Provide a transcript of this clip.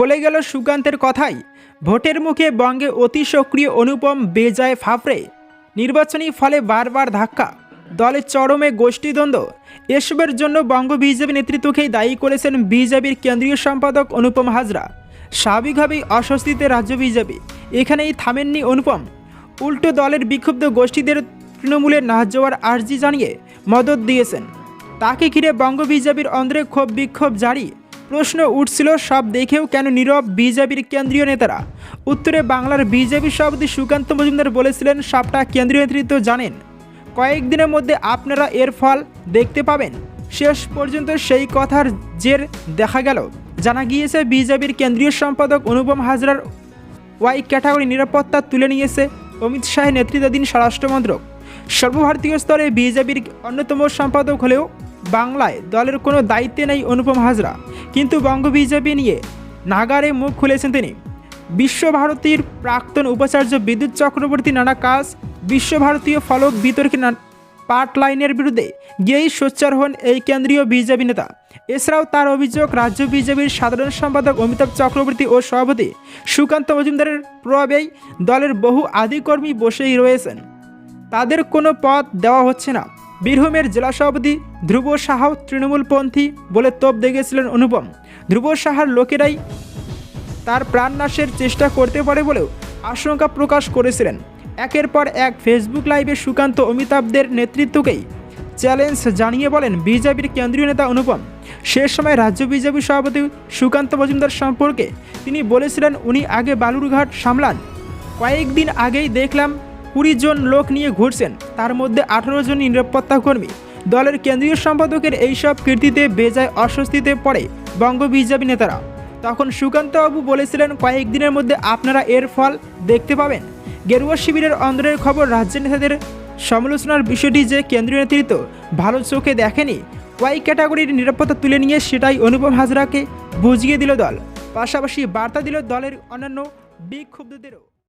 ফলে গেল সুকান্তের কথাই। ভোটের মুখে বঙ্গে অতি সক্রিয় অনুপম বেজায় ফাফড়ে। নির্বাচনী ফলে বারবার ধাক্কা। দলের চরমে গোষ্ঠীদ্বন্দ্ব। এসবের জন্য বঙ্গ বিজেপি নেতৃত্বকেই দায়ী করেছেন বিজেপির কেন্দ্রীয় সম্পাদক অনুপম হাজরা। স্বাভাবিকভাবেই অস্বস্তিতে রাজ্য বিজেপি। এখানেই থামেননি অনুপম। উল্টো দলের বিক্ষুব্ধ গোষ্ঠীদের তৃণমূলে না যাওয়ার আর্জি জানিয়ে মদত দিয়েছেন। তাকে ঘিরে বঙ্গ বিজেপির অন্ধ্রে ক্ষোভ বিক্ষোভ জারি। প্রশ্ন উঠছিল, সব দেখেও কেন নীরব বিজেপির কেন্দ্রীয় নেতারা? উত্তরে বাংলার বিজেপি সভাপতি সুকান্ত মজুমদার বলেছিলেন, সবটা কেন্দ্রীয় নেতৃত্ব জানেন। কয়েকদিনের মধ্যে আপনারা এর ফল দেখতে পাবেন। শেষ পর্যন্ত সেই কথার জের দেখা গেল। জানা গিয়েছে, বিজেপির কেন্দ্রীয় সম্পাদক অনুপম হাজরার ওয়াই ক্যাটাগরি নিরাপত্তা তুলে নিয়েছে অমিত শাহের নেতৃত্বাধীন স্বরাষ্ট্রমন্ত্রক। সর্বভারতীয় স্তরে বিজেপির অন্যতম সম্পাদক হলেও বাংলায় দলের কোনো দায়িত্বে নেই অনুপম হাজরা। কিন্তু বঙ্গ বিজেপি নিয়ে নাগারে মুখ খুলেছেন তিনি। বিশ্বভারতীর প্রাক্তন উপাচার্য বিদ্যুৎ চক্রবর্তী নানা কাজ, বিশ্বভারতীয় ফলক বিতর্কে পাট লাইনের বিরুদ্ধে গিয়েই সোচ্চার হন এই কেন্দ্রীয় বিজেপি নেতা। এছাড়াও তার অভিযোগ, রাজ্য বিজেপির সাধারণ সম্পাদক অমিতাভ চক্রবর্তী ও সভাপতি সুকান্ত মজুমদারের প্রভাবেই দলের বহু আদিকর্মী বসেই রয়েছেন। তাদের কোনো পদ দেওয়া হচ্ছে না। বীরভূমের জেলা সভাপতি ধ্রুব সাহাও তৃণমূলপন্থী বলে তোপ দেখেছিলেন অনুপম। ধ্রুব সাহার লোকেরাই তার প্রাণনাশের চেষ্টা করতে পারে বলেও আশঙ্কা প্রকাশ করেছিলেন। একের পর এক ফেসবুক লাইভে সুকান্ত অমিতাভদের নেতৃত্বকেই চ্যালেঞ্জ জানিয়ে বলেন বিজেপির কেন্দ্রীয় নেতা অনুপম। শেষ সময় রাজ্য বিজেপি সভাপতি সুকান্ত মজুমদার সম্পর্কে তিনি বলেছিলেন, উনি আগে বালুরঘাট সামলান। কয়েকদিন আগেই দেখলাম কুড়ি জন লোক নিয়ে ঘুরছেন। তার মধ্যে আঠারো জন নিরাপত্তা কর্মী। দলের কেন্দ্রীয় সম্পাদকের এইসব কীর্তিতে বেজায় অস্বস্তিতে পড়ে বঙ্গ বিজেপি নেতারা। তখন সুকান্তবাবু বলেছিলেন কয়েকদিনের মধ্যে আপনারা এর ফল দেখতে পাবেন। গেরুয়া শিবিরের অন্দরের খবর রাজ্যের নেতাদের সমালোচনার বিষয়টি যে কেন্দ্রীয় নেতৃত্ব ভালো চোখে দেখেনি, ওয়াই ক্যাটাগরির নিরাপত্তা তুলে নিয়ে সেটাই অনুপম হাজরাকে বুঝিয়ে দিল দল। পাশাপাশি বার্তা দিল দলের অন্যান্য বিক্ষুব্ধদেরও।